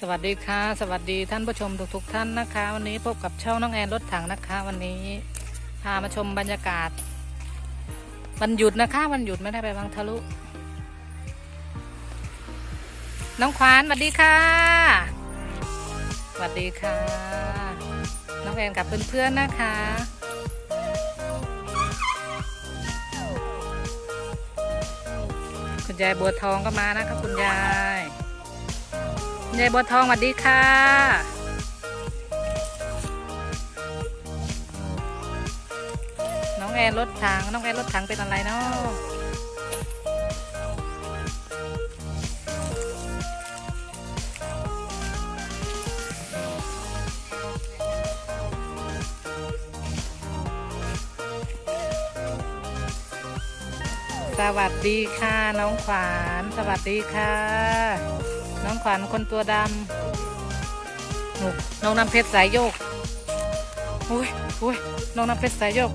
สวัสดีค่ะ สวัสดีท่านผู้ชมทุกๆท่านนะคะ วันนี้พบกับช่องน้องแอนรถถังนะคะ วันนี้พามาชมบรรยากาศวันหยุดนะคะวันหยุดไม่ได้ไปบางทะลุ น้องขวานสวัสดีค่ะสวัสดีค่ะ น้องแอนกับเพื่อนๆนะคะคุณยายบัวทองก็มานะคะคุณยาย ยายบัวทองสวัสดีค่ะ น้องแอนรถถังน้องแอนรถถังเป็นอะไรเนาะสวัสดีค่ะน้องขวาน สวัสดีค่ะ น้องขวัญคนตัวดำนุน้องน้ำเพชรสายโยกอุ้ยอุ้ยน้องน้ำเพชรสายโยก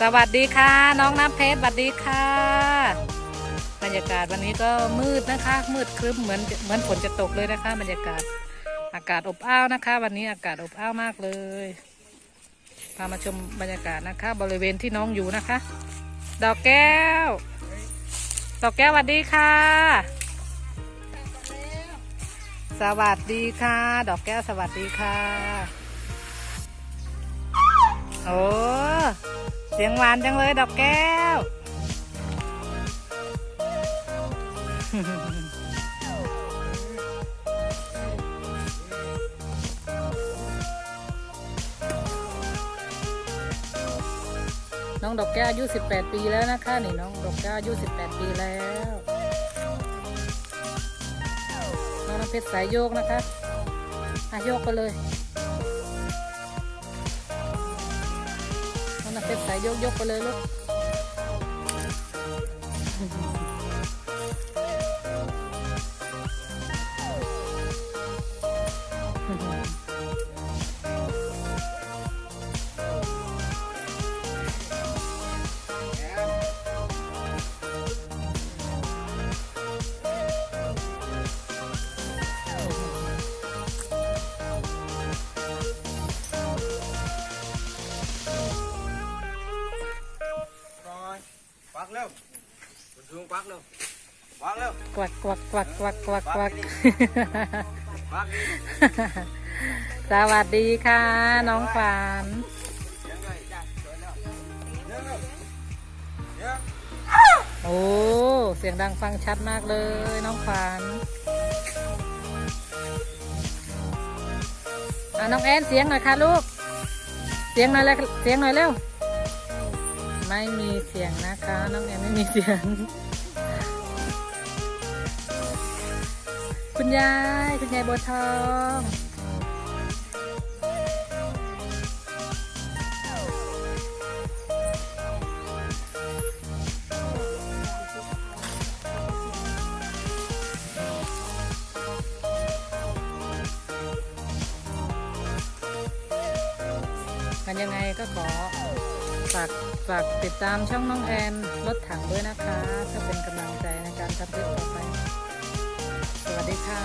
สวัสดีค่ะ น้องน้ำเพชรสวัสดีค่ะ บรรยากาศวันนี้ก็มืดนะคะ มืดครึ้มเหมือนเหมือนฝนจะตกเลยนะคะ บรรยากาศอากาศอบอ้าวนะคะ วันนี้อากาศอบอ้าวมากเลยพามาชมบรรยากาศนะคะ บริเวณที่น้องอยู่นะคะ ดอกแก้ว ดอกแก้วสวัสดีค่ะ สวัสดีค่ะ ดอกแก้วสวัสดีค่ะ โอ้เสียงหวานจังเลยดอกแก้ว น้องดอกแก้วอายุ 18 ปีแล้วนะคะนี่น้องดอกแก้วอายุ 18 ปีแล้วน้องน้ำเพชรสายโยกนะคะอาโยกไปเลยน้องน้ำเพชรสายโยกยกไปเลยลูก bình thường quạt lên quạt lên กวักกวักกวักกวักกวักกวัก quạt đi สวัสดีค่ะ น้องขวัญ Nhấn rồi, chà, rồi nào. Nhấn rồi. Nhấn. โอ้เสียงดังฟังชัดมากเลย น้องขวัญอะน้องแอนเสียงหน่อยค่ะลูก เสียงหน่อยเลยเสียงหน่อยเร็ว ไม่มีเสียงนะคะ น้องแอนไม่มีเสียง คุณยาย คุณยายบัวทองกันยังไงก็ขอ ฝากฝากติดตามช่องน้องแอนรถถังด้วยนะคะเพื่อเป็นกำลังใจในการทำคลิปต่อไป สวัสดีค่ะ